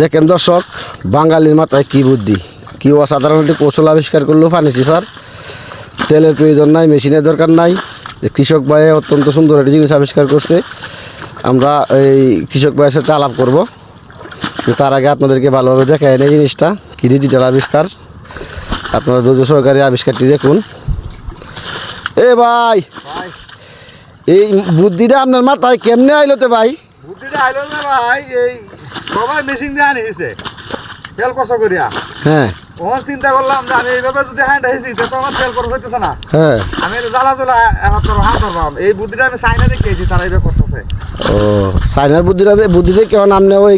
দেখেন দর্শক, বাঙালির মাথায় কি বুদ্ধি? কি অসাধারণ একটি কৌশল আবিষ্কার করল ফানিসি, স্যার? তেলের প্রয়োজন নাই, মেশিনের দরকার নাই। যে কৃষক ভাই অত্যন্ত সুন্দর একটি জিনিস আবিষ্কার করছে। আমরা এই কৃষক ভাইয়ের সাথে আলাপ করব। তার আগে আপনাদেরকে ভালোভাবে দেখায় এই জিনিসটা, কি ডিজিটাল আবিষ্কার। আপনারা ধৈর্য সহকারে আবিষ্কারটি দেখুন। এ ভাই, এই বুদ্ধিটা আপনার মাথায় কেমনে আইলোতে ভাই? বুদ্ধিটা আইলো না ভাই, এই সবাই মেশিন দিয়ে তেল করিয়া। হ্যাঁ। চিন্তা করলাম যে আমি এইভাবে যদি হয়েছি তো আমার তেল খরচ হইতেছে না। হ্যাঁ। আমি জ্বালা জ্বালা হাত ধরবাম এই বুদ্ধিটা আমি চাইনা দেখেছি তারা এইভাবে করতেছে। ও বুদ্ধিটা বুদ্ধিতে কেমন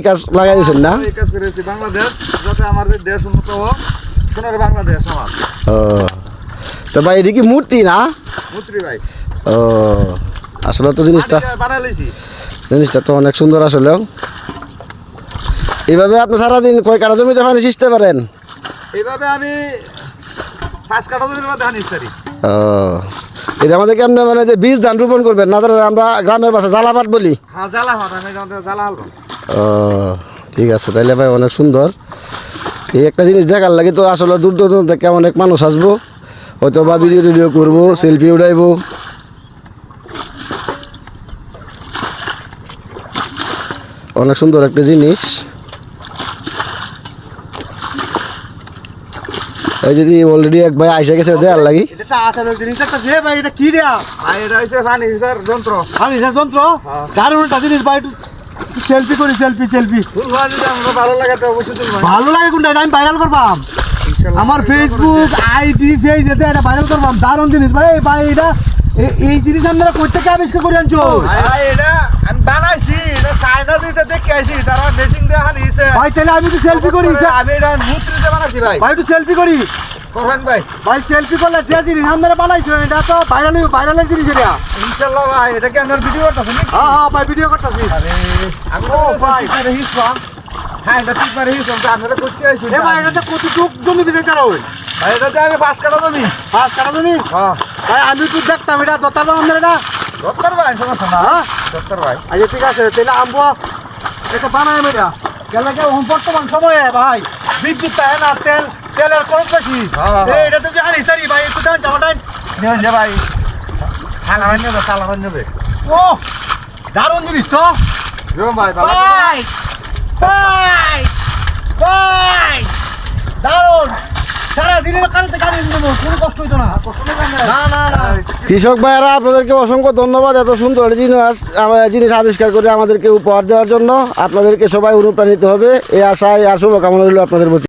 কাজ লাগাই দিয়েছেন না? এই কাজ করেছি বাংলাদেশ যাতে আমার দেশ উন্নত হোক সোনার বাংলাদেশ আমার। ও তো ভাই এটি কি মূর্তি না? মুত্রি ভাই। ও আসলে তো জিনিসটা জিনিসটা তো অনেক সুন্দর আসলেও। এইভাবে আপনি সারাদিন কয় কাটা জমিতে পানি সিঁচতে পারেন? এইভাবে আমি পাঁচ কাটা জমির মধ্যে পারি ও এটা আমাদের কেমন মানে যে বীজ ধান রোপণ করবেন? না তাহলে আমরা গ্রামের বাসা জ্বালাপাট বলি। হ্যাঁ জ্বালা আমি জ্বালা ও ঠিক আছে তাহলে ভাই অনেক সুন্দর। এই একটা জিনিস দেখার লাগে তো আসলে দূর দূরান্ত থেকে অনেক মানুষ আসব। হয়তো বা ভিডিও টিডিও করব সেলফি উঠাইবো অনেক সুন্দর একটা জিনিস। এই যদি অলরেডি এক ভাই আইসা গেছে দেওয়ার লাগি। এটা আসলে জিনিস একটা যে ভাই এটা কি রে? ভাই এটা পানি স্যার যন্ত্র। সে যন্ত্র? হ্যাঁ। দারুণ একটা জিনিস ভাই সেলফি করি সেলফি সেলফি ভালো লাগে তো অবশ্যই ভালো লাগে কোনটা? আমি ভাইরাল করবাম। আমার ফেসবুক আইডি পেজ এতে এটা ভাইরাল করবাম। দারুণ জিনিস ভাই ভাই এটা এ- এই জিনিস আপনারা কই থেকে আবিষ্কার করে আনছো ভাই এটা বানাইছি এটা চাইনা দিয়েছে দেখে আইছি তারা মেশিন দিয়ে আনিছে ভাই তাহলে আমি তো সেলফি করি আমি এটা মুত্রিতে বানাইছি ভাই। ভাই একটু সেলফি করি। করবেন ভাই। ভাই সেলফি করলে যে জিনিস আপনারা বানাইছো এটা তো ভাইরাল ভাইরালের জিনিস এটা। ইনশাআল্লাহ ভাই এটা কি আপনার ভিডিও করতেছেন হ্যাঁ হ্যাঁ ভাই ভিডিও করতেছি। আরে আমি ও ভাই। হিসবাম হ্যাঁ এটা ঠিক মারে হিসবাম তো আপনারা করতে আইছি এ ভাই এটা তো কত টুক জমি বিজয় চালাও ভাই? এটাতে আমি পাঁচ কাটা জমি। পাঁচ কাটা জমি? হ্যাঁ। ভাই আমি একটু দেখতাম এটা দতালাম আপনার এটা? দত্তর ভাই সমস্যা না। হ্যাঁ। দত্তর ভাই। আচ্ছা ঠিক আছে তাহলে আমবো এটা বানাই মেরা গেলে কে বর্তমান সময়ে ভাই বিদ্যুৎ তাই না তেল তেলের খরচ বেশি। এটা তো জানিস তারি ভাই একটু দেন জামাটাই নিয়ে যে ভাই। খালারান নেবে খালারান নেবে ও দারুণ জিনিস তো। ভাই ভাই দারুণ সারা দিনের কারণে গাড়ি নেব কোনো কষ্ট হইতো না না না না কৃষক ভাইরা আপনাদেরকে অসংখ্য ধন্যবাদ এত সুন্দর জিনিস জিনিস আবিষ্কার করে আমাদেরকে উপহার দেওয়ার জন্য। আপনাদেরকে সবাই অনুপ্রাণিত হবে। এই আশায় আর শুভকামনা রইল আপনাদের প্রতি।